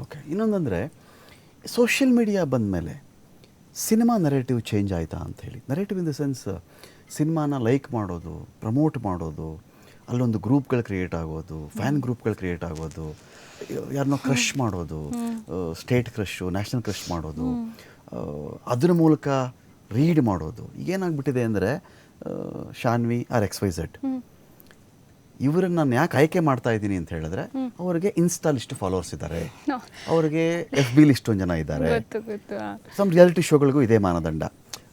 Okay. ಇನ್ನೊಂದಂದರೆ social media ಬಂದ ಮೇಲೆ cinema narrative change ಆಯಿತಾ ಅಂತ ಹೇಳಿ ನರೇಟಿವ್ ಇನ್ ದ ಸೆನ್ಸ್ ಸಿನಿಮಾನ ಲೈಕ್ ಮಾಡೋದು ಪ್ರಮೋಟ್ ಮಾಡೋದು ಅಲ್ಲೊಂದು ಗ್ರೂಪ್ಗಳು ಕ್ರಿಯೇಟ್ ಆಗೋದು ಫ್ಯಾನ್ ಗ್ರೂಪ್ಗಳು ಕ್ರಿಯೇಟ್ ಆಗೋದು ಯಾರನ್ನೋ ಕ್ರಶ್ ಮಾಡೋದು ಸ್ಟೇಟ್ ಕ್ರಶ್ಶು ನ್ಯಾಷನಲ್ ಕ್ರಶ್ ಮಾಡೋದು ಅದ್ರ ಮೂಲಕ ರೀಡ್ ಮಾಡೋದು. ಏನಾಗ್ಬಿಟ್ಟಿದೆ ಅಂದರೆ Shanvi or X Y Z ಇವರನ್ನ ನಾನು ಯಾಕೆ ಆಯ್ಕೆ ಮಾಡ್ತಾ ಇದ್ದೀನಿ ಅಂತ ಹೇಳಿದ್ರೆ ಅವರಿಗೆ ಇನ್ಸ್ಟಾಲ್ ಇಷ್ಟು ಫಾಲೋವರ್ಸ್ ಇದ್ದಾರೆ. ಅವರಿಗೆ ಎಫ್ ಬಿಲಿ ಇಷ್ಟೊಂದು ಜನ ಇದ್ದಾರೆ. ಸಮ್ ರಿಯಾಲಿಟಿ ಶೋಗಳಿಗೂ ಇದೇ ಮಾನದಂಡ.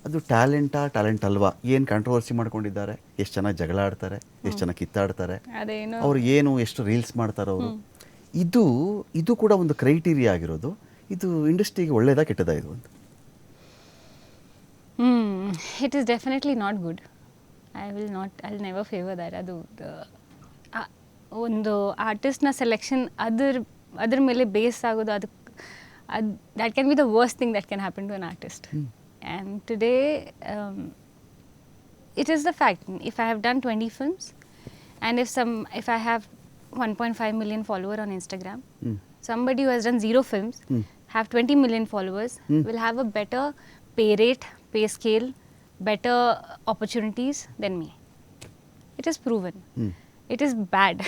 ಅದು ಟ್ಯಾಲೆಂಟಾ ಟ್ಯಾಲೆಂಟ್ ಅಲ್ವಾ? ಏನು ಕಾಂಟ್ರವರ್ಸಿ ಮಾಡ್ಕೊಂಡಿದ್ದಾರೆ? ಎಷ್ಟು ಚೆನ್ನಾಗಿ ಜಗಳ ಆಡ್ತಾರೆ? ಎಷ್ಟು ಚೆನ್ನಾಗಿ ಕಿತ್ತಾಡ್ತಾರೆ? ಅವ್ರು ಏನು ಎಷ್ಟು ರೀಲ್ಸ್ ಮಾಡ್ತಾರೆ ಅವರು? ಇದು ಇದು ಕೂಡ ಒಂದು ಕ್ರೈಟೀರಿಯಾ ಆಗಿರೋದು. ಇದು ಇಂಡಸ್ಟ್ರಿಗೆ ಒಳ್ಳೇದಾ ಕೆಟ್ಟದಾ ಇದು ಅಂತ? ಹ್ಮ್. It is definitely not good I will not I never favour that ಅದು ಒಂದು ಆರ್ಟಿಸ್ಟ್ನ ಸೆಲೆಕ್ಷನ್ ಅದ್ರ ಅದ್ರ ಮೇಲೆ ಬೇಸ್ ಆಗೋದು ಅದಕ್ಕೆ ಅದು that can be the worst thing that can happen to an artist and today it is the fact if i have done 20 films and if some if i have 1.5 million follower on instagram Hmm. somebody who has done zero films Hmm. have 20 million followers Hmm. will have a better pay rate pay scale better opportunities than me it is proven Hmm. It is bad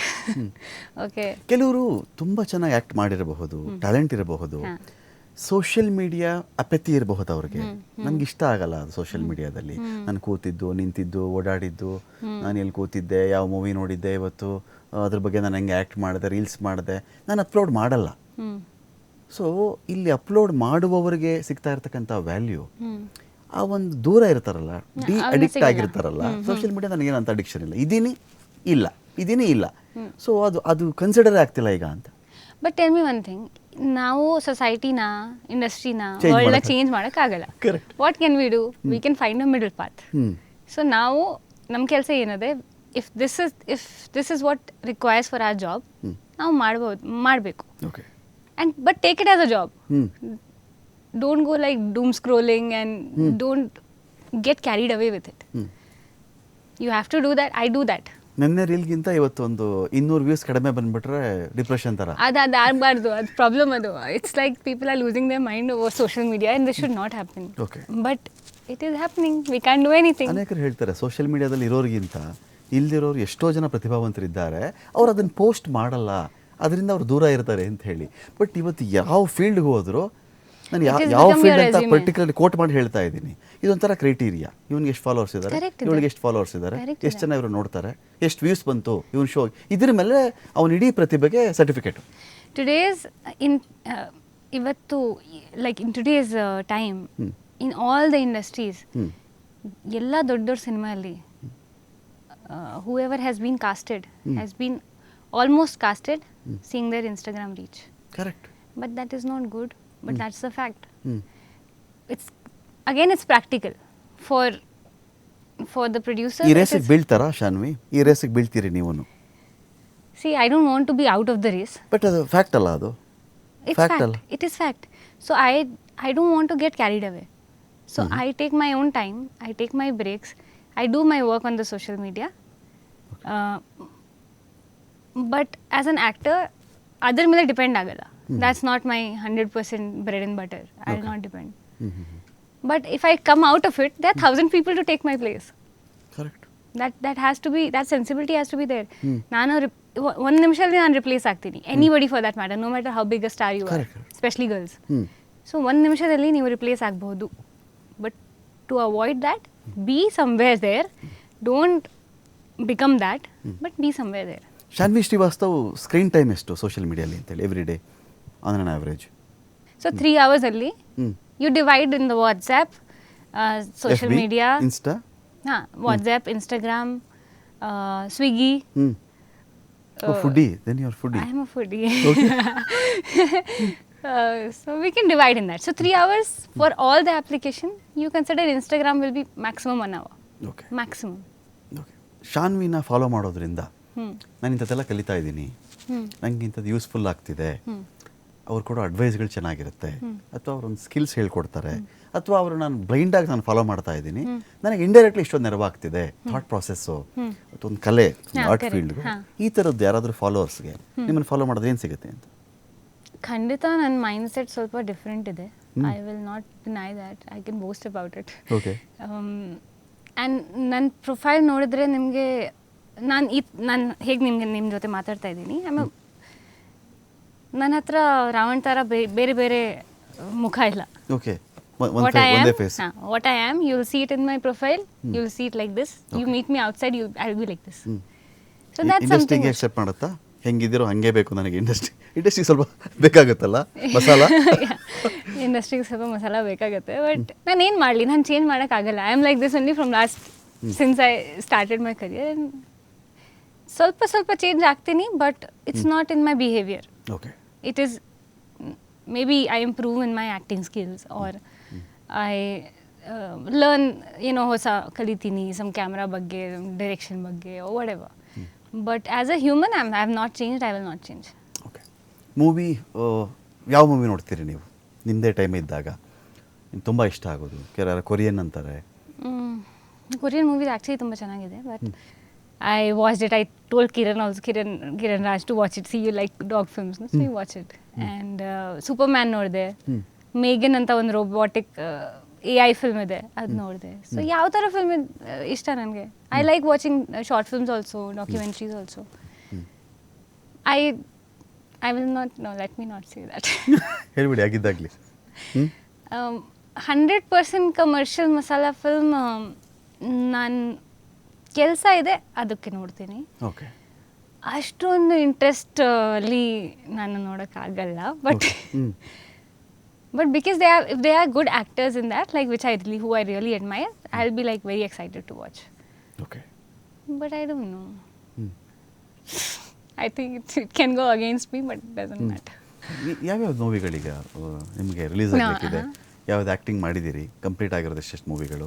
okay ಕೆಲವರು ತುಂಬ ಚೆನ್ನಾಗಿ act ಮಾಡಿರಬಹುದು talent ಇರಬಹುದು. Social media ಅಪತಿ ಇರಬಹುದು ಅವ್ರಿಗೆ. ನನಗೆ ಇಷ್ಟ ಆಗಲ್ಲ ಅದು ಸೋಷಿಯಲ್ ಮೀಡಿಯಾದಲ್ಲಿ ನಾನು ಕೂತಿದ್ದು ನಿಂತಿದ್ದು ಓಡಾಡಿದ್ದು ನಾನು ಎಲ್ಲಿ ಕೂತಿದ್ದೆ ಯಾವ ಮೂವಿ ನೋಡಿದ್ದೆ ಇವತ್ತು ಅದ್ರ ಬಗ್ಗೆ ನಾನು ಹೆಂಗೆ ಆ್ಯಕ್ಟ್ ಮಾಡಿದೆ ರೀಲ್ಸ್ ಮಾಡಿದೆ ನಾನು ಅಪ್ಲೋಡ್ ಮಾಡಲ್ಲ. ಸೊ ಇಲ್ಲಿ ಅಪ್ಲೋಡ್ ಮಾಡುವವರಿಗೆ ಸಿಗ್ತಾ ಇರ್ತಕ್ಕಂಥ ವ್ಯಾಲ್ಯೂ. ಆ ಒಂದು ದೂರ ಇರ್ತಾರಲ್ಲ ಡಿ ಅಡಿಕ್ಟ್ ಆಗಿರ್ತಾರಲ್ಲ ಸೋಷಿಯಲ್ ಮೀಡಿಯಾ ನನಗೇನಂತ ಅಡಿಕ್ಷನ್ ಇಲ್ಲ. ಇದೀನಿ ಇಲ್ಲ. ಇದೀನಿ ಇಲ್ಲ. ಸೊ ಅದು ಅದು ಕನ್ಸಿಡರ್ ಆಗ್ತಿಲ್ಲ ಈಗ ಅಂತ. But tell me one thing ನಾವು ಸೊಸೈಟಿನ ಇಂಡಸ್ಟ್ರಿನ ವರ್ಲ್ಡ್ ವರ್ಲ್ಡ್ನ ಮಾಡಕ್ಕೆ- ಚೇಂಜ್ ಮಾಡೋಕ್ಕಾಗಲ್ಲ. Correct. What can we do we can find a middle path hmm. So ನಾವು ನಮ್ಮ ಕೆಲಸ ಏನದೆ if this is if this is what requires for our job hmm. ನಾವು ಮಾಡ್ಬೋದು ಮಾಡಬೇಕು. Okay and but take it as a job hmm. Don't go like doom scrolling and don't get carried away with it hmm. You have to do that I do that ನಿನ್ನೆ ರೀಲ್ಗಿಂತ ಇವತ್ತೊಂದು ಇನ್ನೂರು views ಕಡಿಮೆ ಬಂದ್ಬಿಟ್ರೆ depression ತರ. ಅದು ಅದು ಆಗಬಾರ್ದು ಅದು ಪ್ರಾಬ್ಲಮ್ ಅದು. It's like people are losing they mind over social media in this should not happen okay but it is happening we can do anything ಅನೇಕರು ಹೇಳ್ತಾರೆ ಸೋಷಿಯಲ್ ಮೀಡಿಯಾದಲ್ಲಿ ಇರೋರಿಗಿಂತ ಇಲ್ದಿರೋರು ಎಷ್ಟೋ ಜನ ಪ್ರತಿಭಾವಂತರಿದ್ದಾರೆ ಅವ್ರು ಅದನ್ನು ಪೋಸ್ಟ್ ಮಾಡಲ್ಲ. ಅದರಿಂದ ಅವ್ರು ದೂರ ಇರ್ತಾರೆ ಅಂತ ಹೇಳಿ. ಬಟ್ ಇವತ್ತು ಯಾವ ಫೀಲ್ಡ್ಗೆ ಹೋದ್ರು ನಾನು ಯಾವ ಫೀಲ್ಡ್ ಅಂತ ಪರ್ಟಿಕ್ಯುಲರ್ಲಿ ಪರ್ಟಿಕ್ಯುಲರ್ ಕೋಟ್ ಮಾಡಿ ಹೇಳ್ತಾ ಇದ್ದೀನಿ. ಇದೊಂಥರ ಕ್ರೈಟೀರಿಯಾ ಇವ್ನಿಗೆ ಎಷ್ಟು ಫಾಲೋವರ್ಸ್ ಇದ್ದಾರೆ ಇವ್ಳಿಗೆ ಎಷ್ಟು ಫಾಲೋವರ್ಸ್ ಇದ್ದಾರೆ ಎಷ್ಟು ಜನ ಇವರು ನೋಡ್ತಾರೆ? ಎಷ್ಟು ವ್ಯೂಸ್ ಬಂತು? ಇವನ್ ಶೋ ಇದ್ರ ಮೇಲೆ ಅವನ ಇಡೀ ಪ್ರತಿಭೆಗೆ ಸರ್ಟಿಫಿಕೇಟ್ ಟುಡೇಸ್ ಇನ್ ಇವತ್ತು like in today's time in all the industries ಎಲ್ಲ ದೊಡ್ಡ ದೊಡ್ಡ ಸಿನಿಮಾಲ್ಲಿ whoever has been casted has been almost casted seeing their Instagram reach correct but that is not good but that's the fact. it's again it's practical for for the producer ಈ ರೇಸಿಗೆ ಬೀಳ್ತಾರಾ ಶಾನ್ವಿ ಈ ರೇಸಿಗೆ ಬೀಳ್ತೀರಿ ನೀವು see i don't want to be out of the race but ಅದು fact ಅಲ್ಲ ಅದು it's Fact fact, ಅಲ್ಲ. it is fact so i i don't want to get carried away so i take my own time i take my breaks i do my work on the social media uh, but as an actor ಅದ್ರ ಮೇಲೆ depend ಆಗಲ್ಲ that's not my 100% bread and butter. I will Okay. not depend. Hmm but if i come out of it there are thousand people to take my place. Correct that that has to be that sensibility has to be there. Hmm. ನಾನು ಒಂದು ನಿಮಿಷದಲ್ಲಿ ನಾನು replace ಆಗ್ತೀನಿ anybody for that matter no matter how big a star you are Correct, correct. Specially girls hmm so ಒಂದು ನಿಮಿಷದಲ್ಲಿ ನೀವು replace ಆಗಬಹುದು but to avoid that be somewhere there don't become that but be somewhere there Shanvi Srivastav screen time ಎಷ್ಟು social ಮೀಡಿಯಲ್ಲಿ ಅಂತೇಳಿ every day on on average so three ಅವರ್ಸಲ್ಲಿ you divide in the WhatsApp social media Insta ಹಾಂ WhatsApp Instagram Swiggy foodie then you are foodie I am a foodie. uh, so we can divide in that. So three hours for all the application. You consider Instagram will be maximum one hour. Okay. Maximum. Okay ಶಾನ್ವಿನ follow ಮಾಡೋದ್ರಿಂದ Hmm. ನಾನು ಇಂಥದ್ದೆಲ್ಲ ಕಲಿತಾ ಇದ್ದೀನಿ Hmm. ನಂಗೆ ಇಂಥದ್ದು useful ಆಗ್ತಿದೆ Hmm. ಅವ್ರು ಕೊಡೋ ಅಡ್ವೈಸ್ಗಳು ಚೆನ್ನಾಗಿರುತ್ತೆ. ಅಥವಾ ಅವ್ರೊಂದು ಸ್ಕಿಲ್ಸ್ ಹೇಳ್ಕೊಡ್ತಾರೆ. ಅಥವಾ ಅವರು ನಾನು ಬ್ಲೈಂಡಾಗಿ ನಾನು ಫಾಲೋ ಮಾಡ್ತಾ ಇದ್ದೀನಿ. ನನಗೆ ಇಂಡೈರೆಕ್ಟ್ಲಿ ಇಷ್ಟೊಂದು ನೆರವಾಗ್ತಿದೆ. ಥಾಟ್ ಪ್ರಾಸೆಸ್ಸು ಅಥವಾ ಒಂದು ಕಲೆ ಆರ್ಟ್ ಫೀಲ್ಡ್ಗೆ. ಈ ಥರದ್ದು ಯಾರಾದರೂ ಫಾಲೋವರ್ಸ್ಗೆ ನಿಮ್ಮನ್ನು ಫಾಲೋ ಮಾಡೋದು ಏನು ಸಿಗುತ್ತೆ ಅಂತ? ಖಂಡಿತ ನನ್ನ ಮೈಂಡ್ ಸೆಟ್ ಸ್ವಲ್ಪ ಡಿಫ್ರೆಂಟ್ ಇದೆ. I will not deny that I can boast about it okay and ನನ್ನ ಪ್ರೊಫೈಲ್ ನೋಡಿದ್ರೆ ನಿಮಗೆ ನಾನು ಈ ನಾನು ಹೇಗೆ ನಿಮಗೆ ನಿಮ್ಮ ಜೊತೆ ಮಾತಾಡ್ತಾ ಇದ್ದೀನಿ. ಆಮೇಲೆ ನನ್ನ ಹತ್ರ ರಾವಣ್ ಥರ ಬೇರೆ ಬೇರೆ ಮುಖ ಇಲ್ಲ. ಓಕೆ what I am, ಒಂದೇ I huh, what I am, you'll see it in my profile. You'll see it like this. You meet me outside, you I'll be like this. So that's something. ಇಂಡಸ್ಟ್ರಿಗೆ accept ಮಾಡುತ್ತಾ? ಹೆಂಗಿದ್ದೀರೋ ಹಂಗೆ ಬೇಕು ನನಗೆ industry industry ಸ್ವಲ್ಪ ಬೇಕಾಗುತ್ತಲ್ಲ? ಮಸಾಲ? ಇಂಡಸ್ಟ್ರಿಗೆ ಸ್ವಲ್ಪ ಮಸಾಲ ಬೇಕಾಗುತ್ತೆ. ಬಟ್ ನಾನು ಏನು ಮಾಡಲಿ? ನಾನು ಚೇಂಜ್ ಮಾಡೋಕ್ಕಾಗಲ್ಲ I am like this only from last since I started my career ಸ್ವಲ್ಪ ಸ್ವಲ್ಪ ಚೇಂಜ್ ಆಗ್ತೀನಿ but it's not in my behaviour okay it is maybe I improve in my acting skills or I uh, learn you know ಹೊಸ ಕಲಿತೀನಿ some camera ಬಗ್ಗೆ direction ಬಗ್ಗೆ whatever but as a human I have not change I will not change okay movie ಯಾವ movie ನೋಡ್ತೀರಿ ನೀವು? ನಿಮ್ಮದೇ time ಇದ್ದಾಗ. ನಿಮ್ಗೆ ತುಂಬ ಇಷ್ಟ ಆಗೋದು. ಕೆಲವರು ಕೊರಿಯನ್ ಅಂತಾರೆ. ಕೊರಿಯನ್ ಮೂವೀಸ್ ಆ್ಯಕ್ಚುಲಿ ತುಂಬ ಚೆನ್ನಾಗಿದೆ but I watch it I told Kiran also Kiran Kiran Raj to watch it see you like dog films so you watch it and Superman ನೋಡಿದೆ. ಹ್ಮ್. ಮೇಗನ್ ಅಂತ ಒಂದು robotic A I film ಇದೆ. ಅದು ನೋಡಿದೆ. So ಯಾವ ಥರ film ಇಷ್ಟ ನನಗೆ? I like watching short films also documentaries also I I will not no let me not see that ಹೇಳ್ಬಿಡಿ ಆಗಿದ್ದಾಗಲಿ. Hundred percent commercial masala film ನಾನು ಕೆಲಸ ಇದೆ ಅದಕ್ಕೆ ನೋಡ್ತೀನಿ. ಓಕೆ. ಅಷ್ಟೊಂದು ಇಂಟ್ರೆಸ್ಟ್ ಅಲ್ಲಿ ನಾನು ನೋಡೋಕ್ಕಾಗಲ್ಲ but but because they are they are good actors in that like which I really who I really admire I will be like very excited to watch okay but I don't know I think it's it can go against me but doesn't matter ಯಾವ್ಯಾವ ಮೂವಿಗಳೀಗ ನಿಮಗೆ release ಆಗಬೇಕಿದೆ. ಯಾವ್ದು acting ಮಾಡಿದ್ದೀರಿ? Complete ಆಗಿರೋದು ಎಷ್ಟೆಷ್ಟು ಮೂವಿಗಳು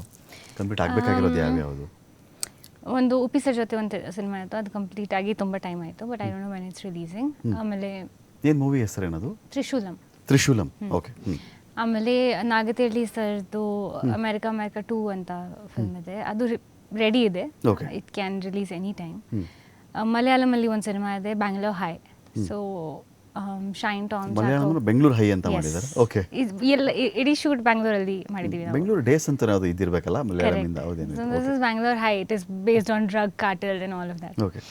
complete ಆಗಬೇಕಾಗಿರೋದು ಯಾವ್ಯಾವುದು? ಒಂದು ಉಪಿಸ ಜೊತೆ ಒಂದು ಸಿನಿಮಾ ಆಯಿತು ಅದು ಕಂಪ್ಲೀಟ್ ಆಗಿ ತುಂಬ ಟೈಮ್ ಆಯಿತು but I don't know when it's releasing ಆಮೇಲೆ ಏನು ಮೂವಿ ಹೆಸರೇನದು? ತ್ರಿಶೂಲಂ. ತ್ರಿಶೂಲಂ. ಓಕೆ ಆಮೇಲೆ ನಾಗತಿಹಳ್ಳಿ ಸರ್ದು ಅಮೆರಿಕಾ ಅಮೆರಿಕಾ ಟೂ ಅಂತ ಫಿಲ್ಮ್ ಇದೆ. ಅದು ರೆಡಿ ಇದೆ. It can release any time. ಮಲಯಾಳಮಲ್ಲಿ ಒಂದು ಸಿನಿಮಾ ಇದೆ Bangalore high so Shine Tom Malayalam Bengaluru high ಅಂತ ಮಾಡಿದ್ದಾರೆ ಓಕೆ ಎಲ್ಲ ಇಡೀ ಶೂಟ್ ಬೆಂಗಳೂರಲ್ಲಿ ಮಾಡಿದ್ದೀವಿ ನಾವು. ಬೆಂಗಳೂರು ಡೇಸ್ ಅಂತ ಯಾವುದು ಇದ್ದಿರ್ಬೇಕಲ್ಲ ಇಂದ ಹೌದೇನು this is Bengaluru high it is based on drug cartel and all of that okay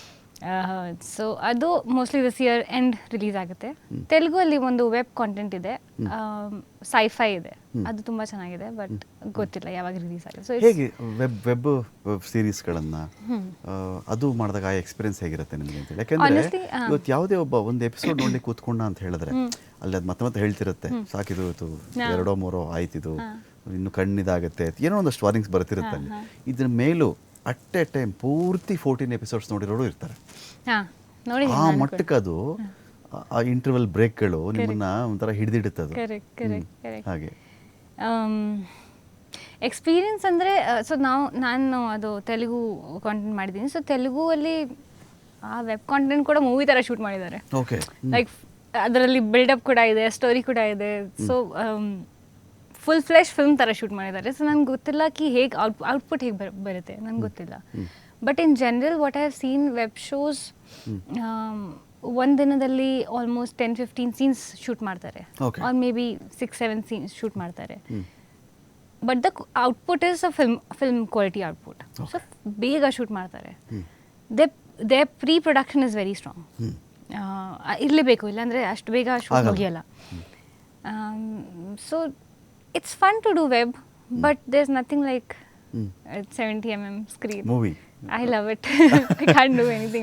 so ಅದು mostly this year end release ಆಗುತ್ತೆ. ತೆಲುಗು ಅಲ್ಲಿ ಒಂದು ವೆಬ್ ಕಾಂಟೆಂಟ್ ಇದೆ. ಸೈಫೈ ಇದೆ. ಅದು ತುಂಬಾ ಚೆನ್ನಾಗಿದೆ ಬಟ್ ಗೊತ್ತಿಲ್ಲ ಯಾವಾಗ ರಿಲೀಸ್ ಆಗುತ್ತೆ. ಸೊ ಹೇಗೆ ವೆಬ್ ವೆಬ್ ವೆಬ್ ಸೀರೀಸ್ಗಳನ್ನ ಅದು ಮಾಡಿದಾಗ ಆ ಎಕ್ಸ್ಪೀರಿಯನ್ಸ್ ಹೇಗಿರುತ್ತೆ ನಿಮಗೆ ಅಂತೇಳಿ ಯಾಕೆಂದ್ರೆ ಇವತ್ತು ಯಾವುದೇ ಒಬ್ಬ ಒಂದು ಎಪಿಸೋಡ್ ನೋಡ್ಲಿಕ್ಕೆ ಕೂತ್ಕೊಂಡ ಅಂತ ಹೇಳಿದ್ರೆ ಅಲ್ಲಿ ಅದು ಮತ್ತೆ ಮತ್ತೆ ಹೇಳ್ತಿರುತ್ತೆ. ಸಾಕಿದು ಇದು ಎರಡೋ ಮೂರೋ ಆಯ್ತಿದು. ಇನ್ನು ಕಣ್ಣಿದಾಗುತ್ತೆ. ಏನೋ ಒಂದಷ್ಟು ವಾರ್ನಿಂಗ್ಸ್ ಬರ್ತಿರುತ್ತೆ ಅಲ್ಲಿ. ಇದ್ರ ಮೇಲೂ ಅಟ್ ಎ ಟೈಮ್ ಪೂರ್ತಿ ಫೋರ್ಟೀನ್ ಎಪಿಸೋಡ್ಸ್ ನೋಡಿರೋರು ಇರ್ತಾರೆ. ನೋಡಿ ಆ ಮಟ್ಟಕ್ಕೆ ಅದು ಆ ಇಂಟರ್ವಲ್ ಬ್ರೇಕ್ಗಳು ನಿಮ್ಮನ್ನ ಒಂಥರ ಹಿಡಿದಿಡುತ್ತೆ ಅದು ಕರೆಕ್ಟ್ ಕರೆಕ್ಟ್ ಕರೆಕ್ಟ್ ಹಾಗೆ. ಎಕ್ಸ್ಪೀರಿಯನ್ಸ್ ಅಂದರೆ ಸೊ ನಾವು ನಾನು ಅದು ತೆಲುಗು ಕಾಂಟೆಂಟ್ ಮಾಡಿದ್ದೀನಿ. ಸೊ ತೆಲುಗುವಲ್ಲಿ ಆ ವೆಬ್ ಕಾಂಟೆಂಟ್ ಕೂಡ ಮೂವಿ ಥರ ಶೂಟ್ ಮಾಡಿದ್ದಾರೆ. ಓಕೆ ಲೈಕ್ ಅದರಲ್ಲಿ ಬಿಲ್ಡಪ್ ಕೂಡ ಇದೆ ಸ್ಟೋರಿ ಕೂಡ ಇದೆ. ಸೊ ಫುಲ್ ಫ್ಲೆಶ್ ಫಿಲ್ಮ್ ತರ ಶೂಟ್ ಮಾಡಿದ್ದಾರೆ. ಸೊ ನನ್ಗೆ ಗೊತ್ತಿಲ್ಲ ಕಿ ಹೇಗೆ ಔಟ್ ಔಟ್ಪುಟ್ ಹೇಗೆ ಬರುತ್ತೆ. ನನ್ಗೆ ಗೊತ್ತಿಲ್ಲ. But in general what I have seen web shows ಒಂದು ದಿನದಲ್ಲಿ almost ten fifteen scenes shoot ಮಾಡ್ತಾರೆ. Or maybe six seven scenes shoot ಮಾಡ್ತಾರೆ. But the output is a film film quality output so ಬೇಗ shoot ಮಾಡ್ತಾರೆ. They they pre production is very strong ಇರಲೇಬೇಕು. ಇಲ್ಲಾಂದರೆ ಅಷ್ಟು ಬೇಗ shoot. ಮುಗಿಯಲ್ಲ. So it's fun to do web, mm. but there's nothing like mm. a 70 mm screen. Movie. I love it. I can't do anything about